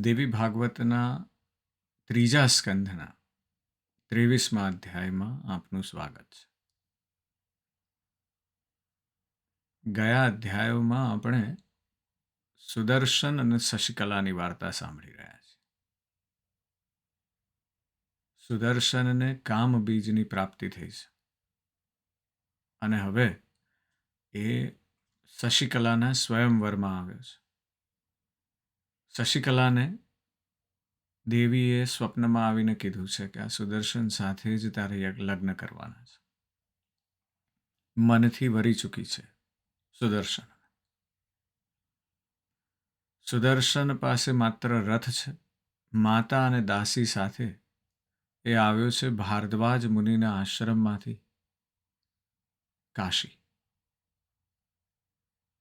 દેવી ભાગવતના ત્રીજા સ્કંધના ત્રેવીસમા અધ્યાયમાં આપનું સ્વાગત છે. ગયા અધ્યાયોમાં આપણે સુદર્શન અને શશિકલાની વાર્તા સાંભળી રહ્યા છીએ. સુદર્શનને કામ બીજની પ્રાપ્તિ થઈ છે. અને હવે એ શશિકલાના સ્વયંવરમાં આવ્યો છે. શશિકલાને દેવીએ સ્વપ્નમાં આવીને કીધું છે કે આ સુદર્શન સાથે જ તારે લગ્ન કરવાના છે. મનથી વરી ચૂકી છે સુદર્શન. સુદર્શન પાસે માત્ર રથ છે. માતા અને દાસી સાથે એ આવ્યો છે ભારદ્વાજ મુનિના આશ્રમમાંથી કાશી.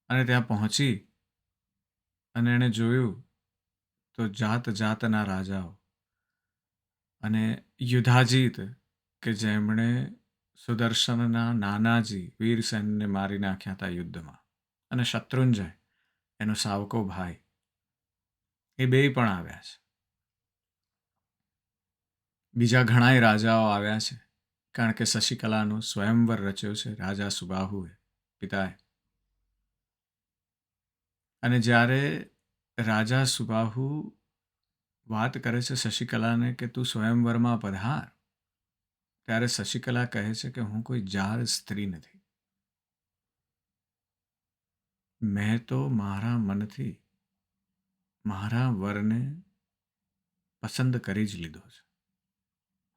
અને ત્યાં પહોંચી અને એણે જોયું તો જાત જાતના રાજાઓ અને યુધાજીત કે જેમણે સુદર્શનના નાનાજી વીરસેનને મારી નાખ્યા હતા યુદ્ધમાં અને શત્રુંજય, એનો સાવકો ભાઈ, એ બે પણ આવ્યા છે. બીજા ઘણાય રાજાઓ આવ્યા છે, કારણ કે શશિકલાનો સ્વયંવર રચ્યો છે રાજા સુબાહુએ, પિતાએ. અને જ્યારે રાજા સુબાહુ વાત કરે છે શશિકલાને કે તું સ્વયંવરમાં પધાર. ત્યારે શશિકલા કહે છે કે હું કોઈ જાર સ્ત્રી નથી. મેં તો મારા મનથી મારા વરને પસંદ કરી જ લીધો છે.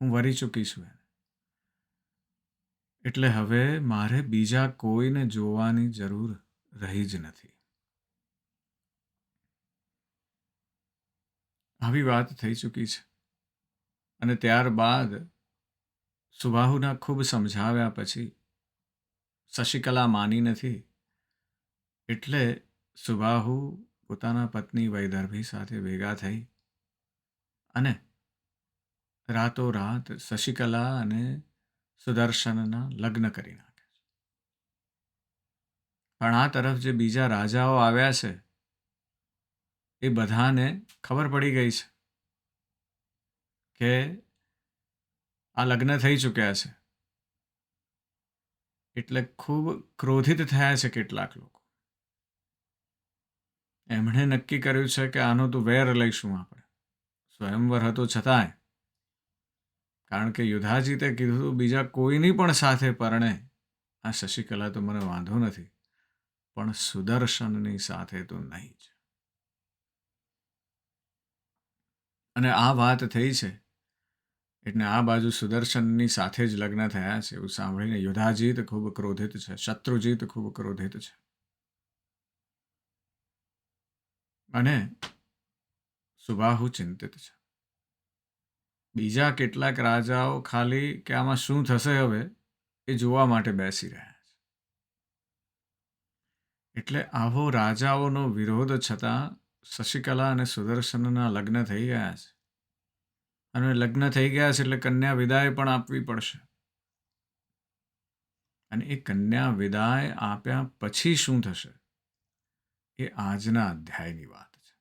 હું વરી ચૂકી છું એને. એટલે હવે મારે બીજા કોઈને જોવાની જરૂર રહી જ નથી. આવી વાત થઈ ચૂકી છે. અને ત્યારબાદ સુબાહુના ખૂબ સમજાવ્યા પછી શશિકલા માની નથી. એટલે સુબાહુ પોતાના પત્ની વૈદર્ભી સાથે ભેગા થઈ અને રાતોરાત શશિકલા અને સુદર્શનના લગ્ન કરી નાખે છે. પણ આ તરફ જે બીજા રાજાઓ આવ્યા છે એ બધાને ખબર પડી ગઈ છે કે આ લગ્ન થઈ ચૂક્યા છે. એટલે ખૂબ ક્રોધિત થયા છે કેટલાક લોકો. એમણે નક્કી કર્યું છે કે આનો તો વેર લઈશું આપણે. સ્વયંવર હતો છતાંય. કારણ કે યુધાજીતે કીધું બીજા કોઈની પણ સાથે પરણે. આ શશિકલા તો મને વાંધો નથી, પણ સુદર્શનની સાથે તો નહીં જ. અને આ વાત થઈ છે. એટલે આ બાજુ સુદર્શનની સાથે જ લગ્ન થયા છે. એવું સાંભળીને યુધાજીત ખૂબ ક્રોધિત છે. શત્રુજીત ખૂબ ક્રોધિત છે. અને સુબાહુ ચિંતિત છે. બીજા કેટલાક રાજાઓ ખાલી કે આમાં શું થશે હવે એ જોવા માટે બેસી રહ્યા છે. એટલે આવો રાજાઓનો વિરોધ છતાં શશિકલા અને સુદર્શનના લગ્ન થઈ ગયા છે. અને લગ્ન થઈ ગયા છે એટલે કન્યા વિદાય પણ આપવી પડશે. અને એ કન્યા વિદાય આપ્યા પછી શું થશે? એ આજના અધ્યાયની વાત છે.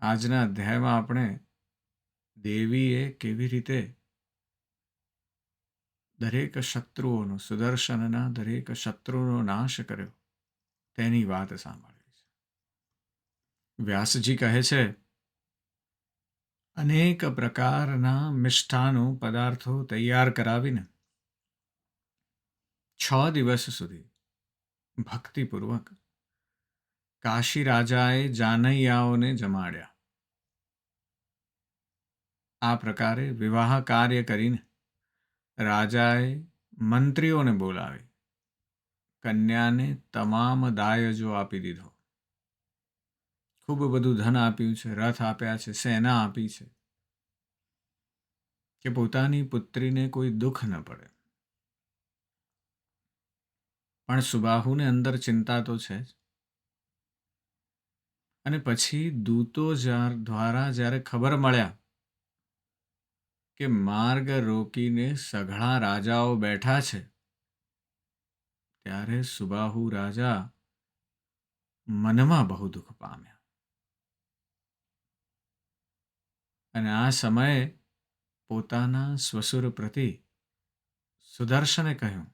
આજના અધ્યાયમાં આપણે દેવીએ કેવી રીતે દરેક શત્રુઓનો સુદર્શનના દરેક શત્રુનો નાશ કર્યો? તેની વાત સાંભળવી છે વ્યાસજી કહે છે, અનેક પ્રકારના મિષ્ઠાનો પદાર્થો તૈયાર કરાવીને છ દિવસ સુધી ભક્તિપૂર્વક કાશી રાજાએ જાનૈયાઓને જમાડ્યા. આ પ્રકારે વિવાહ કાર્ય કરીને રાજાએ મંત્રીઓને બોલાવી. કન્યાને તમામ દાયજો આપી દીધો. ખૂબ બધું ધન આપ્યું છે, રથ આપ્યા છે, સેના આપી છે કે પોતાની પુત્રીને કોઈ દુઃખ ન પડે. પણ સુબાહુને અંદર ચિંતા તો છે જ. અને પછી દૂતો દ્વારા જ્યારે ખબર મળ્યા કે માર્ગ રોકીને સઘળા રાજાઓ બેઠા છે ત્યારે સુબાહુ રાજા મનમાં બહુ દુઃખ પામ્યા. અને આ સમયે પોતાના સ્વસુર પ્રતિ સુદર્શને કહ્યું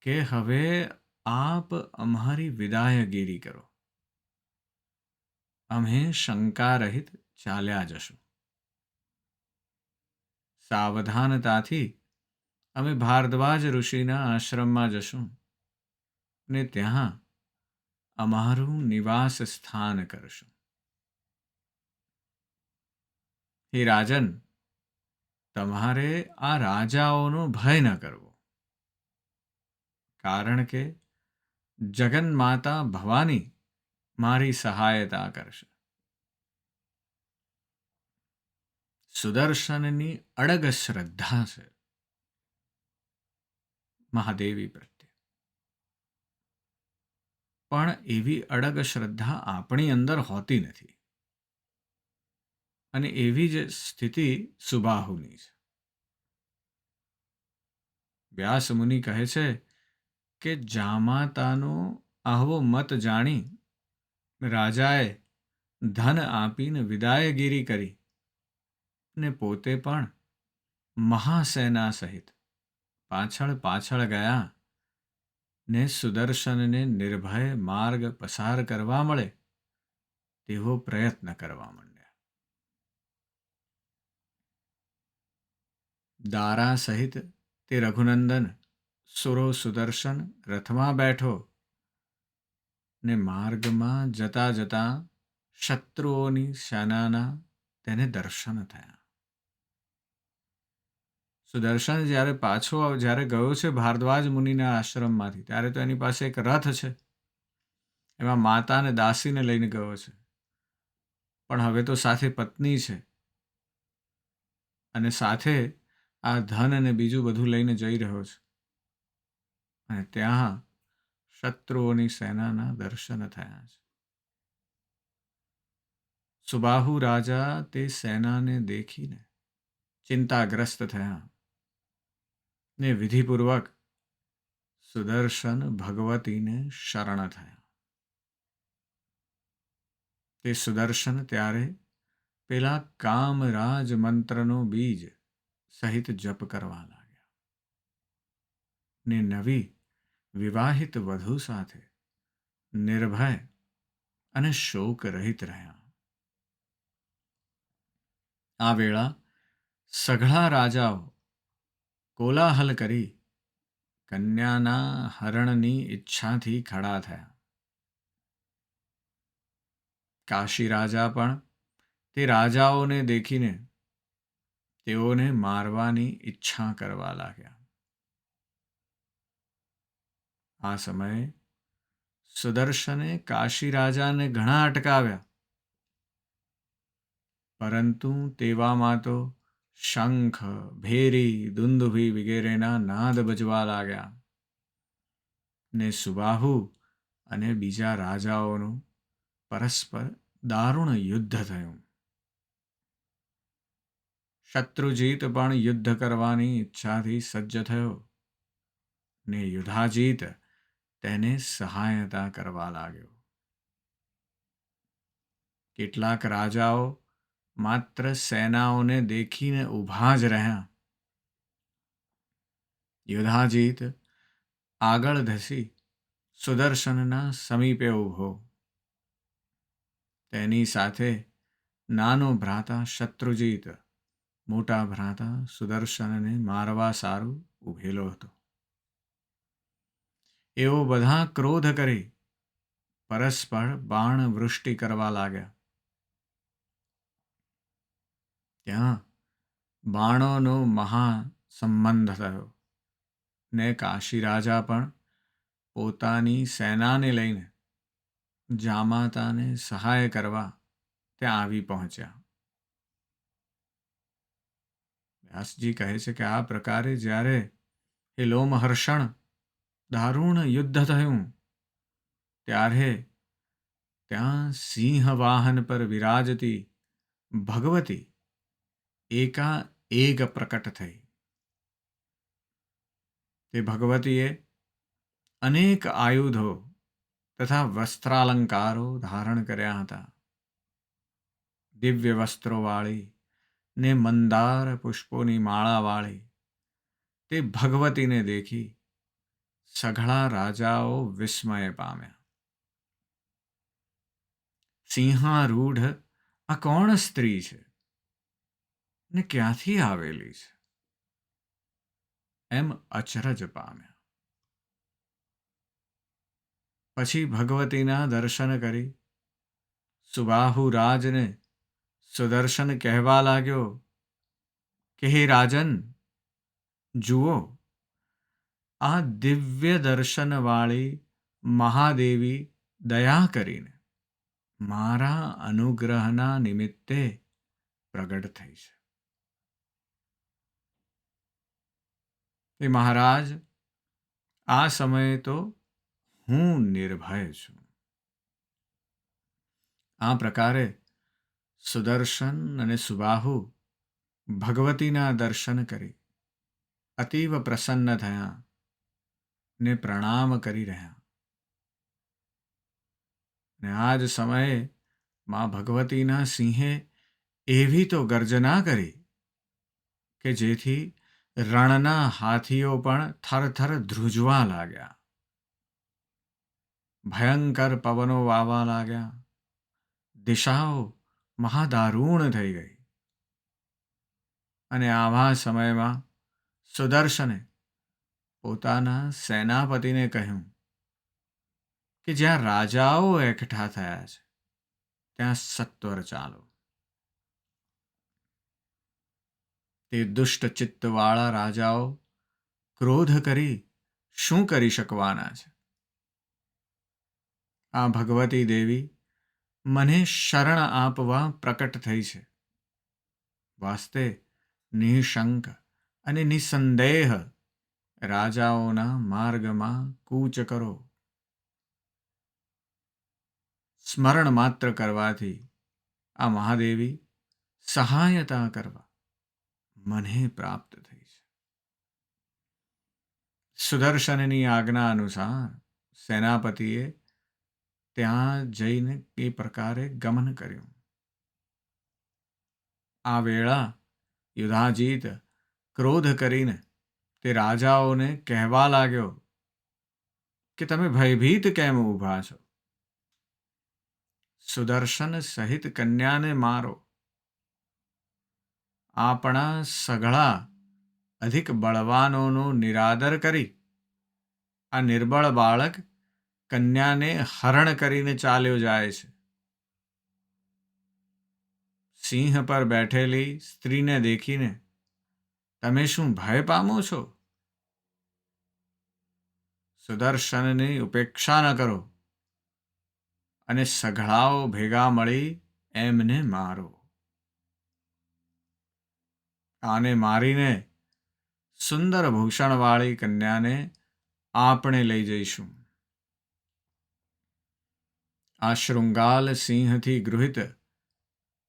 કે હવે આપ અમારી વિદાયગીરી કરો. અમે શંકા રહિત ચાલ્યા જશું. સાવધાનતાથી અમે ભારદ્વાજ ઋષિના આશ્રમમાં જશું ને ત્યાં અમારું નિવાસ સ્થાન કરશું. હે રાજન, તમારે આ રાજાઓનો ભય ન કરવો. કારણ કે જગન્માતા ભવાની મારી સહાયતા કરશે. સુદર્શનની અડગ શ્રદ્ધા છે. મહાદેવી પ્રત્યે. પણ એવી અડગ શ્રદ્ધા આપણી અંદર હોતી નથી. અને એવી જ સ્થિતિ સુબાહુની છે. વ્યાસ મુનિ કહે છે કે જામાતાનો આહવો મત જાણી રાજાએ ધન આપીને વિદાયગીરી કરી ને પોતે પણ મહાસેના સહિત પાછળ પાછળ ગયા ને સુદર્શનને નિર્ભય માર્ગ પસાર કરવા મળે તેવો પ્રયત્ન કરવા માંડ્યા. દારા સહિત તે રઘુનંદન સુરો સુદર્શન રથમાં બેઠો ને માર્ગમાં જતા જતા શત્રુઓની સેનાના તેને દર્શન થયા. સુદર્શન જ્યારે પાછો જ્યારે ગયો છે ભારદ્વાજ મુનિના આશ્રમમાંથી, ત્યારે તો એની પાસે એક રથ છે. એમાં માતા અને દાસીને લઈને ગયો છે. પણ હવે તો સાથે પત્ની છે. અને સાથે આ ધન અને બીજું બધું લઈને જઈ રહ્યો છે. અને ત્યાં શત્રુઓની સેનાના દર્શન થયા છે. સુબાહુ રાજા તે સેનાને દેખીને ચિંતાગ્રસ્ત થયા. ને વિધિપૂર્વક સુદર્શન ભગવતીને શરણ થયા. તે સુદર્શન ત્યારે પેલા કામરાજ મંત્રનો બીજ સહિત જપ કરવા લાગ્યા ને નવી વિવાહિત વધુ સાથે નિર્ભય અને શોક રહિત રહ્યા. આ વેળા સઘળા રાજાઓ કોલાહલ કરી કન્યાના હરણની ઈચ્છાથી ખડા થયા. કાશી રાજા પણ તે રાજાઓને દેખીને તેઓને મારવાની ઈચ્છા કરવા લાગ્યા. આ સમયે સુદર્શને કાશી રાજાને ઘણા અટકાવ્યા. પરંતુ તેવામાં તો શંખ ભેરી દુંદુભી વગેરેના નાદ બજવા લાગ્યા ને સુબાહુ અને બીજા રાજાઓનું પરસ્પર દારૂણ યુદ્ધ થયું શત્રુજીત પણ યુદ્ધ કરવાની ઈચ્છાથી સજ્જ થયો ને યુધાજીત તેને સહાયતા કરવા લાગ્યો કેટલાક રાજાઓ માત્ર સેનાઓને દેખીને ઊભા જ રહ્યા યુધાજીત આગળ ધસી સુદર્શનના સમીપે ઊભો તેની સાથે નાનો ભ્રાતા શત્રુજીત મોટા ભ્રાતા સુદર્શનને મારવા સારું ઊભેલો હતો એઓ બધા ક્રોધ કરી પરસ્પર બાણ વૃષ્ટિ કરવા લાગ્યા ત્યાં બાણોનો મહા સંબંધ થયો ને કાશી રાજા પણ પોતાની સેનાને લઈને જામાતાને સહાય કરવા ત્યાં આવી પહોંચ્યા. વ્યાસજી કહે છે કે આ પ્રકારે જ્યારે હિલોમહર્ષણ લોમહર્ષણ દારૂણ યુદ્ધ થયું, ત્યારે ત્યાં સિંહ વાહન પર વિરાજતી ભગવતી એકા એક પ્રકટ થઈ તે ભગવતીએ અનેક આયુધો તથા વસ્ત્રાલંકારો ધારણ કર્યા હતા દિવ્ય વસ્ત્રોવાળી ને મંદાર પુષ્પોની માળાવાળી તે ભગવતીને દેખી સઘળા રાજાઓ વિસ્મય પામ્યા સિંહારૂઢ આ કોણ સ્ત્રી છે ને ક્યાંથી આવેલી છે? એમ અચરજ પામ્યા. પછી ભગવતીના દર્શન કરી. સુબાહુ રાજને સુદર્શન કહેવા લાગ્યો, કે હે રાજન, જુઓ, આ દિવ્ય દર્શનવાળી મહાદેવી દયા કરીને મારા અનુગ્રહના નિમિત્તે પ્રગટ થઈ છે. એ મહારાજ, આ સમયે તો હું નિર્ભય છું. આ પ્રકારે સુદર્શન અને સુબાહુ ભગવતીના દર્શન કરી અતીવ પ્રસન્ન થયા ને પ્રણામ કરી રહ્યા. ને આ જ સમયે મા ભગવતીના સિંહે એવી તો ગર્જના કરી કે જેથી રણના હાથીઓ પણ થરથર ધ્રુજવા લાગ્યા. ભયંકર પવનો વાવા લાગ્યા. દિશાઓ મહાદારૂણ થઈ ગઈ. અને આવા સમયમાં સુદર્શને પોતાના સેનાપતિને કહ્યું કે જ્યાં રાજાઓ એકઠા થયા છે, ત્યાં સત્વર ચાલો. તે દુષ્ટ ચિત્તવાળા રાજાઓ ક્રોધ કરી શું કરી શકવાના છે? આ ભગવતી દેવી મને શરણ આપવા પ્રકટ થઈ છે. વાસ્તે નિશંક અને નિસંદેહ રાજાઓના માર્ગમાં કૂચ કરો. સ્મરણ માત્ર કરવાથી આ મહાદેવી સહાયતા કરવા. મને પ્રાપ્ત થઈ છે. સુદર્શનની આજ્ઞા અનુસાર સેનાપતિએ ત્યાં જઈને એ પ્રકારે ગમન કર્યું. આ વેળા યુધાજીત ક્રોધ કરીને તે રાજાઓને કહેવા લાગ્યો કે તમે ભયભીત કેમ ઊભા છો? સુદર્શન સહિત કન્યાને મારો આપણા સઘળા અધિક બળવાનોનો નિરાદર કરી આ નિર્બળ બાળક કન્યાને હરણ કરીને ચાલ્યો જાય છે. સિંહ પર બેઠેલી સ્ત્રીને દેખીને, તમે શું ભય પામો છો? સુદર્શનની ઉપેક્ષા ન કરો. અને સઘળાઓ ભેગા મળી એમને મારો. આને મારીને સુંદર ભૂષણવાળી કન્યાને આપણે લઈ જઈશું. આ શૃંગાલ સિંહથી ગૃહિત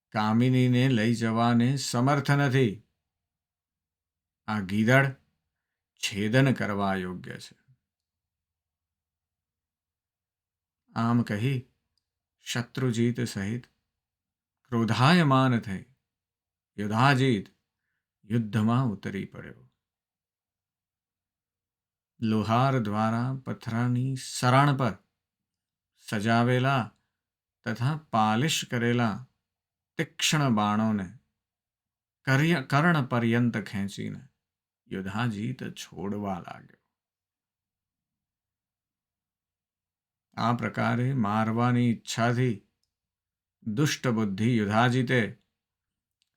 કામિનીને લઈ જવાને સમર્થ નથી. આ ગીધડ છેદન કરવા યોગ્ય છે. આમ કહી શત્રુજીત સહિત ક્રોધાયમાન થઈ યુધાજીત યુદ્ધમાં ઉતરી પડ્યો. લોહાર દ્વારા પથરાની સરાણ પર સજાવેલા તથા પાલિશ કરેલા તીક્ષ્ણ બાણોને કર્ણ પર્યંત ખેંચીને યુધાજીત છોડવા લાગ્યો. આ પ્રકારે મારવાની ઈચ્છાથી દુષ્ટ બુદ્ધિ યુધાજીતે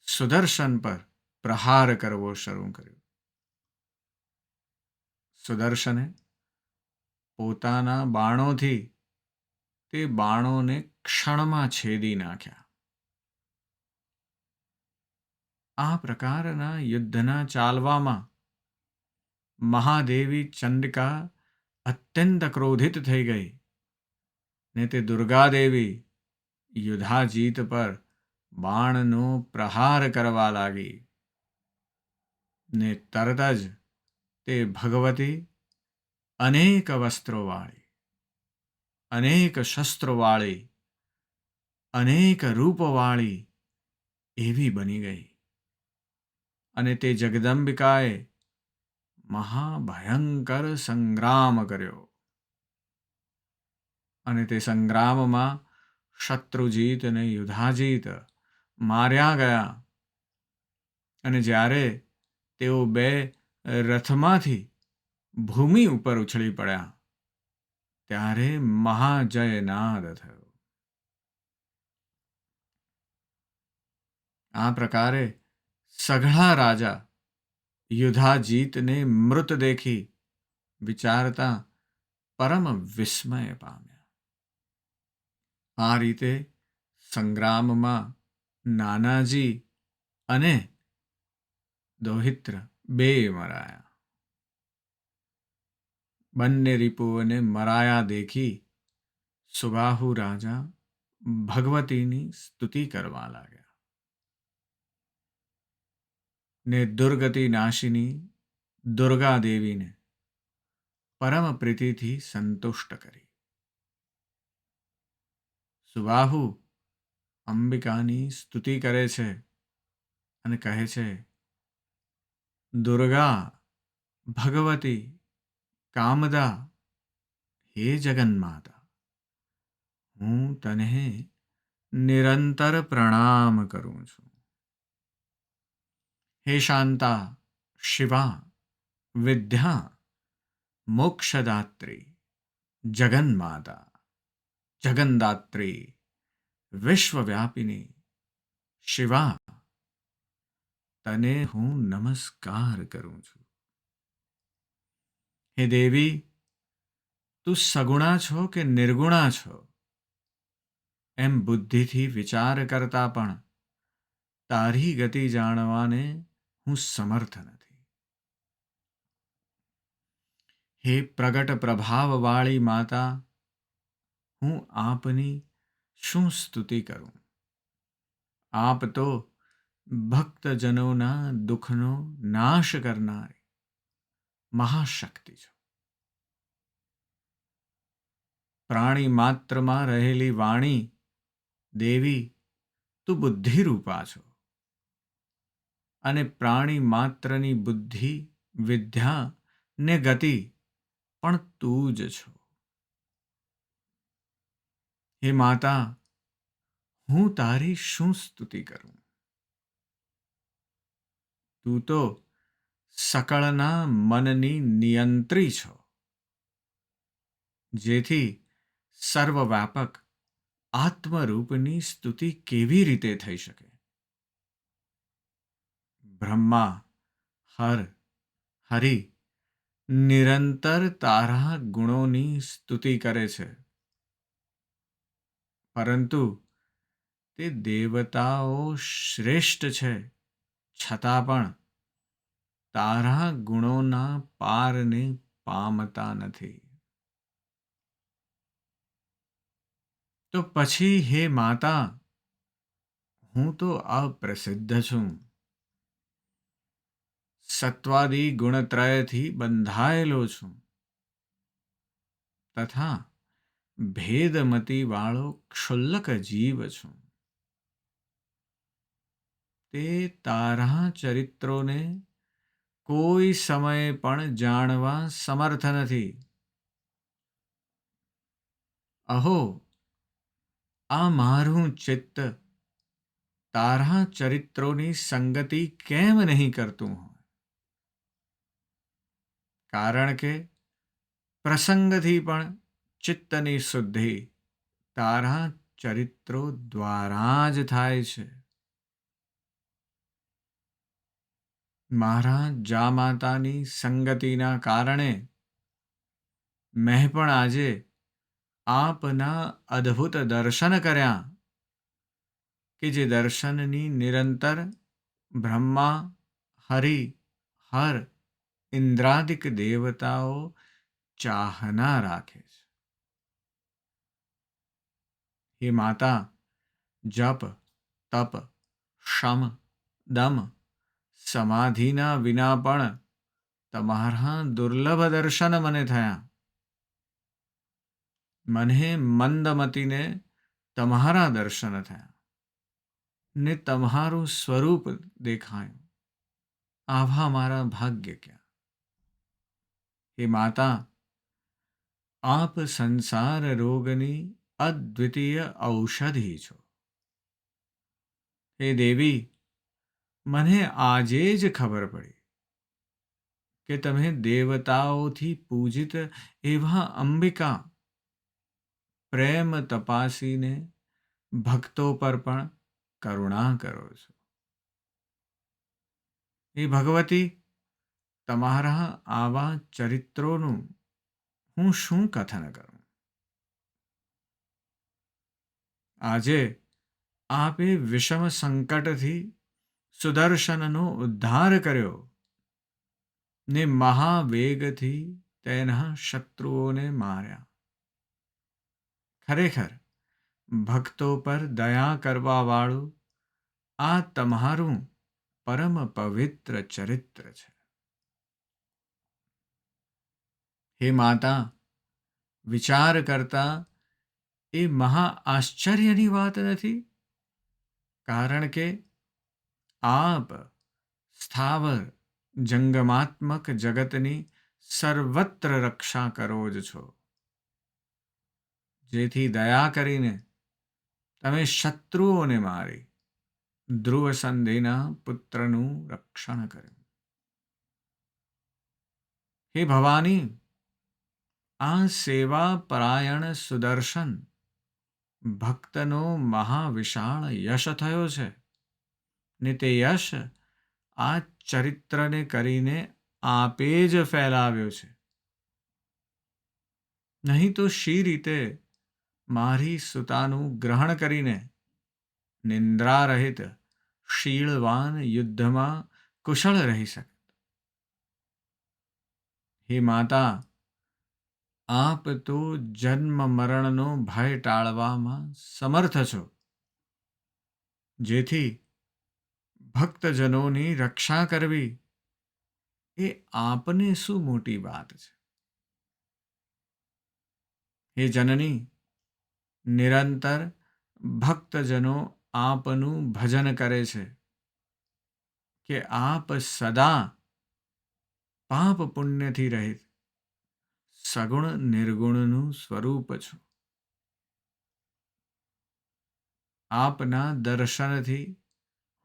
સુદર્શન પર પ્રહાર કરવો શરૂ કર્યો. સુદર્શને પોતાના બાણોથી તે બાણોને ક્ષણમાં છેદી નાખ્યા. આ પ્રકારના યુદ્ધના ચાલવામાં મહાદેવી ચંડિકા અત્યંત ક્રોધિત થઈ ગઈ ને તે દુર્ગાદેવી યુધાજીત પર બાણનો પ્રહાર કરવા લાગી. ને તરત જ તે ભગવતી અનેક વસ્ત્રોવાળી, અનેક શસ્ત્રોવાળી, અનેક રૂપવાળી એવી બની ગઈ. અને તે જગદંબિકાએ મહાભયંકર સંગ્રામ કર્યો. અને તે સંગ્રામમાં શત્રુજીત અને યુધાજીત માર્યા ગયા. અને જ્યારે તેઓ બે રથમાંથી ભૂમિ ઉપર ઉછળી પડ્યા. ત્યારે મહાજયનાદ થયો. આ પ્રકારે સઘળા રાજા યુધાજીતને મૃત દેખી વિચારતા પરમ વિસ્મય પામ્યા. આ રીતે સંગ્રામમાં નાનાજી અને દોહિત્ર બે મરાયા. બંને રિપુઓને મરાયા દેખી સુબાહુ રાજા ભગવતીની સ્તુતિ કરવા લાગ્યા. ને દુર્ગતિ નાશિની દુર્ગા દેવીને પરમ પ્રીતિથી સંતુષ્ટ કરી. સુબાહુ અંબિકાની સ્તુતિ કરે છે અને કહે છે દુર્ગા ભગવતી કામદા હે જગન્માતા હું તને નિરંતર પ્રણામ કરું છું હે શાંતા શિવા વિદ્યા મોક્ષદાત્રી જગન્માતા જગનદાત્રી વિશ્વવ્યાપિની શિવા તને હું નમસ્કાર કરું છું. હે દેવી, તું સગુણા છો કે નિર્ગુણા છો? એમ બુદ્ધિથી વિચાર કરતા પણ તારી ગતિ જાણવાને હું સમર્થ નથી. હે પ્રગટ પ્રભાવવાળી માતા, હું આપની શું સ્તુતિ કરું? આપ તો ભક્તજનોના દુઃખનો નાશ કરનારી મહાશક્તિ છો. પ્રાણી માત્રમાં રહેલી વાણી દેવી, તું બુદ્ધિરૂપા છો. અને પ્રાણી માત્રની બુદ્ધિ, વિદ્યા ને ગતિ પણ તું જ છો. હે માતા, હું તારી શું સ્તુતિ કરું? તું તો સકળના મનની નિયંત્રી છો. જેથી સર્વવ્યાપક આત્મરૂપની સ્તુતિ કેવી રીતે થઈ શકે? બ્રહ્મા, હર, હરિ, નિરંતર તારા ગુણોની સ્તુતિ કરે છે. પરંતુ તે દેવતાઓ શ્રેષ્ઠ છે. છતાં પણ તારા ગુણોના પારને પામતા નથી. તો પછી, હે માતા, હું તો અપ્રસિદ્ધ છું. સત્વાદી ગુણત્રયથી બંધાયેલો છું. તથા ભેદમતી વાળો ક્ષુલ્લક જીવ છું. તે તારા ચરિત્રોને કોઈ સમયે પણ જાણવા સમર્થ નથી. અહો, આ મારું ચિત્ત તારા ચરિત્રોની સંગતિ કેમ નહીં કરતું હોય? કારણ કે પ્રસંગથી પણ ચિત્તની શુદ્ધિ તારા ચરિત્રો દ્વારા જ થાય છે. મારા જા માતાની સંગતિના કારણે મેં પણ આજે આપના અદ્ભુત દર્શન કર્યા કે જે દર્શનની નિરંતર બ્રહ્મા, હરિ, હર, ઇન્દ્રાદિક દેવતાઓ ચાહના રાખે છે. હે માતા, જપ, તપ, શમ, દમ સમાધિના વિના પણ તમારા દુર્લભ દર્શન મને થયા. મને મંદમતીને તમારા દર્શન થયા ને તમારું સ્વરૂપ દેખાયું. આવા મારા ભાગ્ય ક્યાં? હે માતા, આપ સંસાર રોગની અદ્વિતીય ઔષધિ છો. હે દેવી મને આજે જ ખબર પડી કે તમે દેવતાઓથી પૂજિત એવા અંબિકા પ્રેમ તપાસીને ભક્તો પર પણ કરુણા કરો છો. એ ભગવતી, તમારા આવા ચરિત્રોનું હું શું કથન કરું? આજે આપે વિષમ સંકટથી સુદર્શનનો ઉદ્ધાર કર્યો ને મહાવેગથી તેના શત્રુઓને માર્યા ખરેખર ભક્તો પર દયા કરવાવાળું આ તમારું પરમ પવિત્ર ચરિત્ર છે હે માતા વિચાર કરતા એ મહા આશ્ચર્યની વાત નથી કારણ કે આપ સ્થાવર જંગમાત્મક જગતની સર્વત્ર રક્ષા કરો જ છો. જેથી દયા કરીને તમે શત્રુઓને મારી ધ્રુવ સંધિના પુત્રનું રક્ષણ કર્યું. હે ભવાની, આ સેવા પરાયણ સુદર્શન ભક્તનો મહાવિશાળ યશ થયો છે. ને તે યશ આ ચરિત્રને કરીને આપે જ ફેલાવ્યો છે. નહીં તો શી રીતે મારી સુતાનું ગ્રહણ કરીને નિંદ્રા રહિત શીળવાન યુદ્ધમાં કુશળ રહી શકે? હે માતા, આપ તો જન્મ મરણનો ભય ટાળવામાં સમર્થ છો. જેથી ભક્તજનોની રક્ષા કરવી એ આપને શું મોટી વાત છે? હે જનની, નિરંતર ભક્તજનો આપનું ભજન કરે છે કે આપ સદા પાપ પુણ્યથી રહિત, સગુણ નિર્ગુણનું સ્વરૂપ છો. આપના દર્શનથી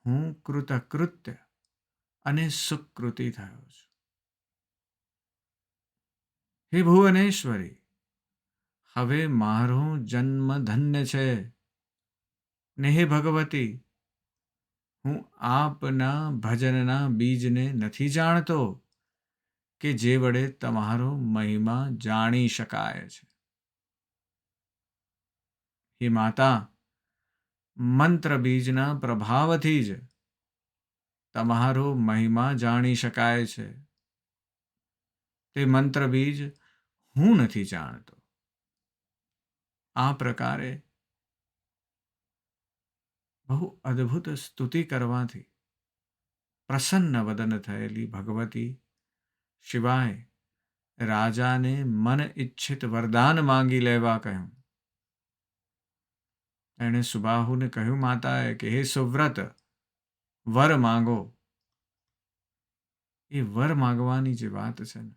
હું કૃતકૃત્ય અને સુકૃતિ થયો છું. હે ભુવનેશ્વરી, હવે મારો જન્મ ધન્ય છે. ને હે ભગવતી, હું આપના ભજનના બીજને નથી જાણતો કે જે વડે તમારો મહિમા જાણી શકાય છે. હે માતા મંત્ર બીજના પ્રભાવથી જ તમારો મહિમા જાણી શકાય છે. તે મંત્ર બીજ હું નથી જાણતો. આ પ્રકારે બહુ અદ્ભુત સ્તુતિ કરવાથી પ્રસન્ન વદન થયેલી ભગવતી શિવાય રાજાને મન ઈચ્છિત વરદાન માંગી લેવા કહ્યું. એણે સુબાહુને કહ્યું, માતાએ કે, હે સુવ્રત, વર માંગો. એ વર માંગવાની જે વાત છે ને,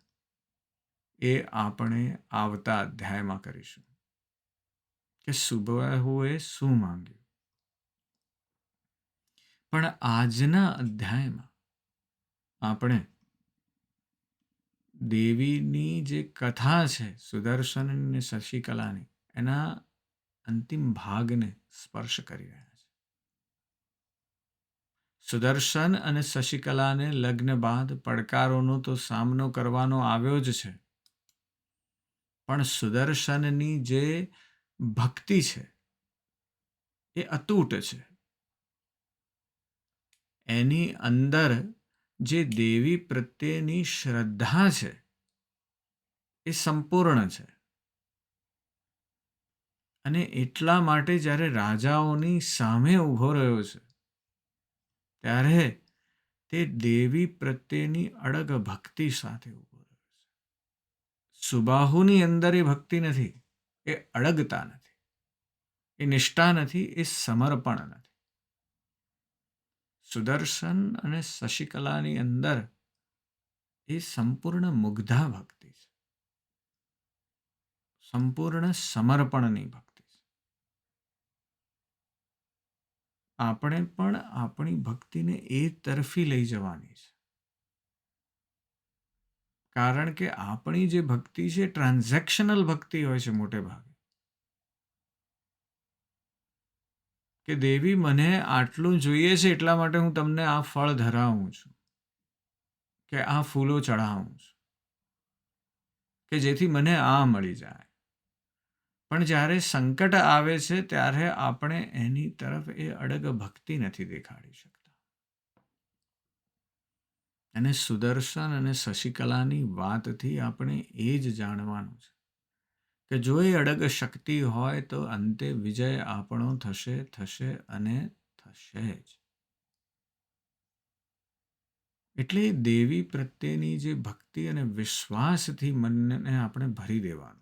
એ આપણે આવતા અધ્યાયમાં કરીશું. કે સુબાહુએ શું માંગ્યું? પણ આજના અધ્યાયમાં આપણે દેવીની જે કથા છે સુદર્શન અને શશિકલાની, એના અંતિમ ભાગને સ્પર્શ કરી રહ્યા છે. સુદર્શન અને શશિકલાને લગ્ન બાદ પડકારોનો તો સામનો કરવાનો આવ્યો જ છે. પણ સુદર્શનની જે ભક્તિ છે, એ અતૂટ છે. એની અંદર જે દેવી પ્રત્યેની શ્રદ્ધા છે, એ સંપૂર્ણ છે. અને એટલા માટે જ્યારે રાજાઓની સામે ઊભો રહ્યો છે, ત્યારે તે દેવી પ્રત્યેની અડગ ભક્તિ સાથે ઊભો રહ્યો છે. સુબાહુની અંદર એ ભક્તિ નથી, એ અડગતા નથી, એ નિષ્ઠા નથી, એ સમર્પણ નથી. સુદર્શન અને શશિકલાની અંદર એ સંપૂર્ણ મુગ્ધા ભક્તિ છે. સંપૂર્ણ સમર્પણની ભક્તિ છે આપણે પણ આપણી ભક્તિને એ તરફી લઈ જવાની છે. કારણ કે આપણી જે ભક્તિ છે ટ્રાન્ઝેક્શનલ ભક્તિ હોય છે મોટે ભાગે. કે દેવી, મને આટલું જોઈએ છે, એટલા માટે હું તમને આ ફળ ધરાવું છું. કે આ ફૂલો ચઢાવું છું. કે જેથી મને આ મળી જાય. પણ જ્યારે સંકટ આવે છે, ત્યારે આપણે એની તરફ એ અડગ ભક્તિ નથી દેખાડી શકતા. અને સુદર્શન અને શશિકલાની વાતથી આપણે એ જ જાણવાનું છે કે જો એ અડગ શક્તિ હોય, તો અંતે વિજય આપણો થશે થશે અને થશે જ. એટલે દેવી પ્રત્યેની જે ભક્તિ અને વિશ્વાસથી મનને આપણે ભરી દેવાનું.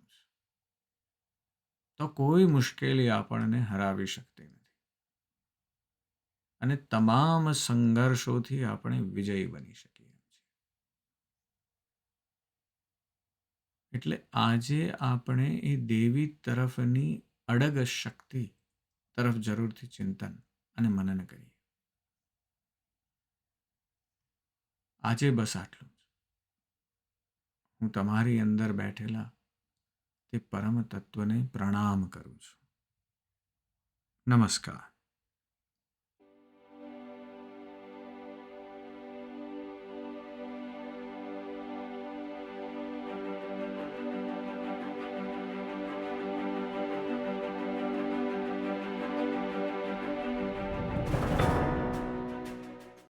તો કોઈ મુશ્કેલી આપણને હરાવી શકતી નથી. અને તમામ સંઘર્ષોથી આપણે વિજયી બની શકીએ એટલે આજે આપણે એ દેવી તરફની અડગ શક્તિ તરફ જરૂરથી ચિંતન અને મનન કરીએ. આજે બસ આટલું હું તમારી અંદર બેઠેલા તે પરમ તત્વને પ્રણામ કરું છું. નમસ્કાર.